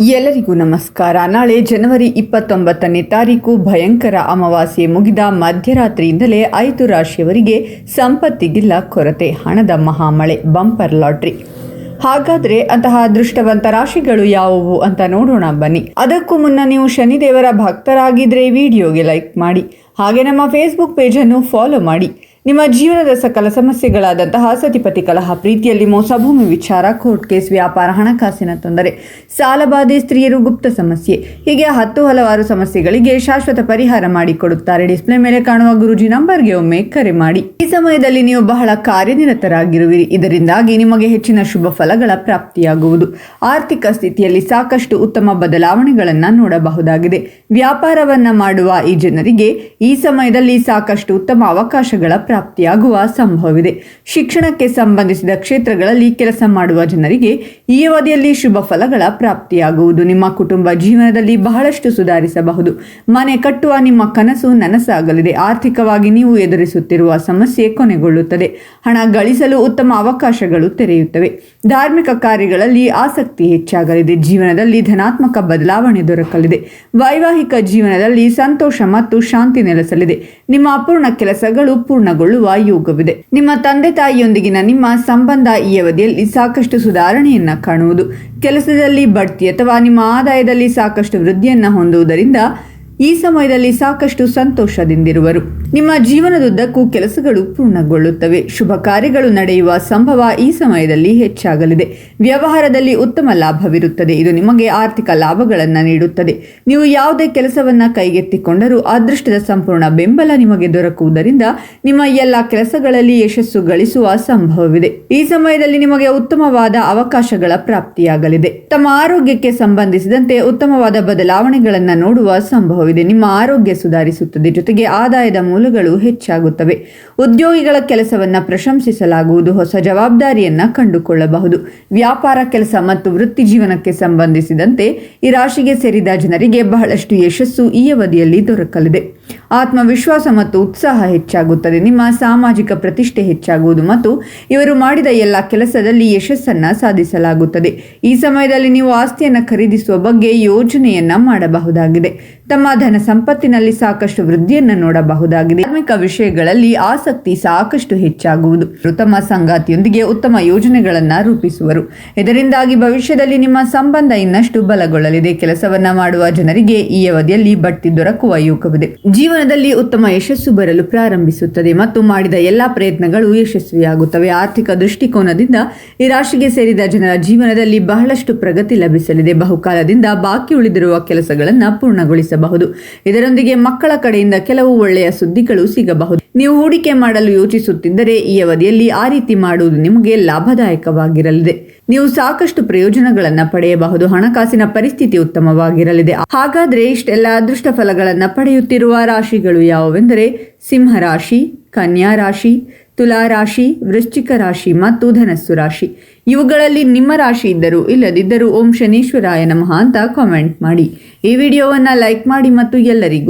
ಎಲ್ಲರಿಗೂ ನಮಸ್ಕಾರ. ನಾಳೆ ಜನವರಿ ಇಪ್ಪತ್ತೊಂಬತ್ತನೇ ತಾರೀಕು ಭಯಂಕರ ಅಮಾವಾಸ್ಯೆ ಮುಗಿದ ಮಧ್ಯರಾತ್ರಿಯಿಂದಲೇ ಐದು ರಾಶಿಯವರಿಗೆ ಸಂಪತ್ತಿಗಿಲ್ಲ ಕೊರತೆ, ಹಣದ ಮಹಾಮಳೆ, ಬಂಪರ್ ಲಾಟ್ರಿ. ಹಾಗಾದ್ರೆ ಅಂತಹ ಅದೃಷ್ಟವಂತ ರಾಶಿಗಳು ಯಾವುವು ಅಂತ ನೋಡೋಣ ಬನ್ನಿ. ಅದಕ್ಕೂ ಮುನ್ನ ನೀವು ಶನಿದೇವರ ಭಕ್ತರಾಗಿದ್ರೆ ವಿಡಿಯೋಗೆ ಲೈಕ್ ಮಾಡಿ. ಹಾಗೆ ನಮ್ಮ ಫೇಸ್ಬುಕ್ ಪೇಜನ್ನು ಫಾಲೋ ಮಾಡಿ. ನಿಮ್ಮ ಜೀವನದ ಸಕಲ ಸಮಸ್ಯೆಗಳಾದಂತಹ ಸತಿಪತಿ ಕಲಹ, ಪ್ರೀತಿಯಲ್ಲಿ ಮೋಸ, ಭೂಮಿ ವಿಚಾರ, ಕೋರ್ಟ್ ಕೇಸ್, ವ್ಯಾಪಾರ, ಹಣಕಾಸಿನ ತೊಂದರೆ ಸಾಲಬಾಧೆ ಸ್ತ್ರೀಯರು ಗುಪ್ತ ಸಮಸ್ಯೆ, ಹೀಗೆ ಹತ್ತು ಹಲವಾರು ಸಮಸ್ಯೆಗಳಿಗೆ ಶಾಶ್ವತ ಪರಿಹಾರ ಮಾಡಿಕೊಡುತ್ತಾರೆ. ಡಿಸ್ಪ್ಲೇ ಮೇಲೆ ಕಾಣುವ ಗುರುಜಿ ನಂಬರ್ಗೆ ಒಮ್ಮೆ ಕರೆ ಮಾಡಿ. ಈ ಸಮಯದಲ್ಲಿ ನೀವು ಬಹಳ ಕಾರ್ಯನಿರತರಾಗಿರುವಿರಿ. ಇದರಿಂದಾಗಿ ನಿಮಗೆ ಹೆಚ್ಚಿನ ಶುಭ ಫಲಗಳ ಪ್ರಾಪ್ತಿಯಾಗುವುದು. ಆರ್ಥಿಕ ಸ್ಥಿತಿಯಲ್ಲಿ ಸಾಕಷ್ಟು ಉತ್ತಮ ಬದಲಾವಣೆಗಳನ್ನು ನೋಡಬಹುದಾಗಿದೆ. ವ್ಯಾಪಾರವನ್ನ ಮಾಡುವ ಈ ಜನರಿಗೆ ಈ ಸಮಯದಲ್ಲಿ ಸಾಕಷ್ಟು ಉತ್ತಮ ಅವಕಾಶಗಳ ಪ್ರಾಪ್ತಿಯಾಗುವ ಸಂಭವವಿದೆ. ಶಿಕ್ಷಣಕ್ಕೆ ಸಂಬಂಧಿಸಿದ ಕ್ಷೇತ್ರಗಳಲ್ಲಿ ಕೆಲಸ ಮಾಡುವ ಜನರಿಗೆ ಈ ಅವಧಿಯಲ್ಲಿ ಶುಭ ಫಲಗಳ ಪ್ರಾಪ್ತಿಯಾಗುವುದು. ನಿಮ್ಮ ಕುಟುಂಬ ಜೀವನದಲ್ಲಿ ಬಹಳಷ್ಟು ಸುಧಾರಿಸಬಹುದು. ಮನೆ ಕಟ್ಟುವ ನಿಮ್ಮ ಕನಸು ನನಸಾಗಲಿದೆ. ಆರ್ಥಿಕವಾಗಿ ನೀವು ಎದುರಿಸುತ್ತಿರುವ ಸಮಸ್ಯೆ ಕೊನೆಗೊಳ್ಳುತ್ತದೆ. ಹಣ ಗಳಿಸಲು ಉತ್ತಮ ಅವಕಾಶಗಳು ತೆರೆಯುತ್ತವೆ. ಧಾರ್ಮಿಕ ಕಾರ್ಯಗಳಲ್ಲಿ ಆಸಕ್ತಿ ಹೆಚ್ಚಾಗಲಿದೆ. ಜೀವನದಲ್ಲಿ ಧನಾತ್ಮಕ ಬದಲಾವಣೆ ದೊರಕಲಿದೆ. ವೈವಾಹಿಕ ಜೀವನದಲ್ಲಿ ಸಂತೋಷ ಮತ್ತು ಶಾಂತಿ ನೆಲೆಸಲಿದೆ. ನಿಮ್ಮ ಅಪೂರ್ಣ ಕೆಲಸಗಳು ಪೂರ್ಣಗೊಳ್ಳುವ ಯೋಗವಿದೆ. ನಿಮ್ಮ ತಂದೆ ತಾಯಿಯೊಂದಿಗಿನ ನಿಮ್ಮ ಸಂಬಂಧ ಈ ಅವಧಿಯಲ್ಲಿ ಸಾಕಷ್ಟು ಸುಧಾರಣೆಯನ್ನ ಕಾಣುವುದು. ಕೆಲಸದಲ್ಲಿ ಬಡ್ತಿ ಅಥವಾ ನಿಮ್ಮ ಆದಾಯದಲ್ಲಿ ಸಾಕಷ್ಟು ವೃದ್ಧಿಯನ್ನ ಹೊಂದುವುದರಿಂದ ಈ ಸಮಯದಲ್ಲಿ ಸಾಕಷ್ಟು ಸಂತೋಷದಿಂದಿರುವರು. ನಿಮ್ಮ ಜೀವನದುದ್ದಕ್ಕೂ ಕೆಲಸಗಳು ಪೂರ್ಣಗೊಳ್ಳುತ್ತವೆ. ಶುಭ ಕಾರ್ಯಗಳು ನಡೆಯುವ ಸಂಭವ ಈ ಸಮಯದಲ್ಲಿ ಹೆಚ್ಚಾಗಲಿದೆ. ವ್ಯವಹಾರದಲ್ಲಿ ಉತ್ತಮ ಲಾಭವಿರುತ್ತದೆ. ಇದು ನಿಮಗೆ ಆರ್ಥಿಕ ಲಾಭಗಳನ್ನು ನೀಡುತ್ತದೆ. ನೀವು ಯಾವುದೇ ಕೆಲಸವನ್ನ ಕೈಗೆತ್ತಿಕೊಂಡರೂ ಅದೃಷ್ಟದ ಸಂಪೂರ್ಣ ಬೆಂಬಲ ನಿಮಗೆ ದೊರಕುವುದರಿಂದ ನಿಮ್ಮ ಎಲ್ಲ ಕೆಲಸಗಳಲ್ಲಿ ಯಶಸ್ಸು ಗಳಿಸುವ ಸಂಭವವಿದೆ. ಈ ಸಮಯದಲ್ಲಿ ನಿಮಗೆ ಉತ್ತಮವಾದ ಅವಕಾಶಗಳ ಪ್ರಾಪ್ತಿಯಾಗಲಿದೆ. ತಮ್ಮ ಆರೋಗ್ಯಕ್ಕೆ ಸಂಬಂಧಿಸಿದಂತೆ ಉತ್ತಮವಾದ ಬದಲಾವಣೆಗಳನ್ನು ನೋಡುವ ಸಂಭವವಿದೆ ನಿಮ್ಮ ಆರೋಗ್ಯ ಸುಧಾರಿಸುತ್ತದೆ. ಜೊತೆಗೆ ಆದಾಯದ ಮೂಲಗಳು ಹೆಚ್ಚಾಗುತ್ತವೆ. ಉದ್ಯೋಗಿಗಳ ಕೆಲಸವನ್ನ ಪ್ರಶಂಸಿಸಲಾಗುವುದು. ಹೊಸ ಜವಾಬ್ದಾರಿಯನ್ನ ಕಂಡುಕೊಳ್ಳಬಹುದು. ವ್ಯಾಪಾರ ಕೆಲಸ ಮತ್ತು ವೃತ್ತಿ ಜೀವನಕ್ಕೆ ಸಂಬಂಧಿಸಿದಂತೆ ಈ ರಾಶಿಗೆ ಸೇರಿದ ಜನರಿಗೆ ಬಹಳಷ್ಟು ಯಶಸ್ಸು ಈ ಅವಧಿಯಲ್ಲಿ ದೊರಕಲಿದೆ. ಆತ್ಮವಿಶ್ವಾಸ ಮತ್ತು ಉತ್ಸಾಹ ಹೆಚ್ಚಾಗುತ್ತದೆ. ನಿಮ್ಮ ಸಾಮಾಜಿಕ ಪ್ರತಿಷ್ಠೆ ಹೆಚ್ಚಾಗುವುದು ಮತ್ತು ಇವರು ಮಾಡಿದ ಎಲ್ಲ ಕೆಲಸದಲ್ಲಿ ಯಶಸ್ಸನ್ನ ಸಾಧಿಸಲಾಗುತ್ತದೆ. ಈ ಸಮಯದಲ್ಲಿ ನೀವು ಆಸ್ತಿಯನ್ನು ಖರೀದಿಸುವ ಬಗ್ಗೆ ಯೋಜನೆಯನ್ನ ಮಾಡಬಹುದಾಗಿದೆ. ತಮ್ಮ ಧನ ಸಂಪತ್ತಿನಲ್ಲಿ ಸಾಕಷ್ಟು ವೃದ್ಧಿಯನ್ನು ನೋಡಬಹುದಾಗಿದೆ. ಧಾರ್ಮಿಕ ವಿಷಯಗಳಲ್ಲಿ ಆಸಕ್ತಿ ಸಾಕಷ್ಟು ಹೆಚ್ಚಾಗುವುದು. ತಮ್ಮ ಸಂಗಾತಿಯೊಂದಿಗೆ ಉತ್ತಮ ಯೋಜನೆಗಳನ್ನು ರೂಪಿಸುವರು. ಇದರಿಂದಾಗಿ ಭವಿಷ್ಯದಲ್ಲಿ ನಿಮ್ಮ ಸಂಬಂಧ ಇನ್ನಷ್ಟು ಬಲಗೊಳ್ಳಲಿದೆ. ಕೆಲಸವನ್ನ ಮಾಡುವ ಜನರಿಗೆ ಈ ಅವಧಿಯಲ್ಲಿ ಬಡ್ತಿ ದೊರಕುವ ಯೋಗವಿದೆ. ಜೀವನದಲ್ಲಿ ಉತ್ತಮ ಯಶಸ್ಸು ಬರಲು ಪ್ರಾರಂಭಿಸುತ್ತದೆ ಮತ್ತು ಮಾಡಿದ ಎಲ್ಲಾ ಪ್ರಯತ್ನಗಳು ಯಶಸ್ವಿಯಾಗುತ್ತವೆ. ಆರ್ಥಿಕ ದೃಷ್ಟಿಕೋನದಿಂದ ಈ ರಾಶಿಗೆ ಸೇರಿದ ಜನರ ಜೀವನದಲ್ಲಿ ಬಹಳಷ್ಟು ಪ್ರಗತಿ ಲಭಿಸಲಿದೆ. ಬಹುಕಾಲದಿಂದ ಬಾಕಿ ಉಳಿದಿರುವ ಕೆಲಸಗಳನ್ನು ಪೂರ್ಣಗೊಳಿಸಬಹುದು ಇದರೊಂದಿಗೆ ಮಕ್ಕಳ ಕಡೆಯಿಂದ ಕೆಲವು ಒಳ್ಳೆಯ ಸುದ್ದಿಗಳು ಸಿಗಬಹುದು. ನೀವು ಹೂಡಿಕೆ ಮಾಡಲು ಯೋಚಿಸುತ್ತಿದ್ದರೆ ಈ ಅವಧಿಯಲ್ಲಿ ಆ ರೀತಿ ಮಾಡುವುದು ನಿಮಗೆ ಲಾಭದಾಯಕವಾಗಿರಲಿದೆ. ನೀವು ಸಾಕಷ್ಟು ಪ್ರಯೋಜನಗಳನ್ನ ಪಡೆಯಬಹುದು. ಹಣಕಾಸಿನ ಪರಿಸ್ಥಿತಿ ಉತ್ತಮವಾಗಿರಲಿದೆ. ಹಾಗಾದ್ರೆ ಇಷ್ಟೆಲ್ಲ ಅದೃಷ್ಟ ಫಲಗಳನ್ನ ಪಡೆಯುತ್ತಿರುವ ರಾಶಿಗಳು ಯಾವುವೆಂದರೆ ಸಿಂಹರಾಶಿ ಕನ್ಯಾ ರಾಶಿ, ತುಲಾ ರಾಶಿ, ವೃಶ್ಚಿಕ ರಾಶಿ ಮತ್ತು ಧನಸ್ಸು ರಾಶಿ. ಇವುಗಳಲ್ಲಿ ನಿಮ್ಮ ರಾಶಿ ಇದ್ದರೂ ಇಲ್ಲದಿದ್ದರೂ ಓಂ ಶನೀಶ್ವರಾಯ ನಮಃ ಅಂತ ಕಾಮೆಂಟ್ ಮಾಡಿ. ಈ ವಿಡಿಯೋವನ್ನ ಲೈಕ್ ಮಾಡಿ ಮತ್ತು ಎಲ್ಲರಿಗೂ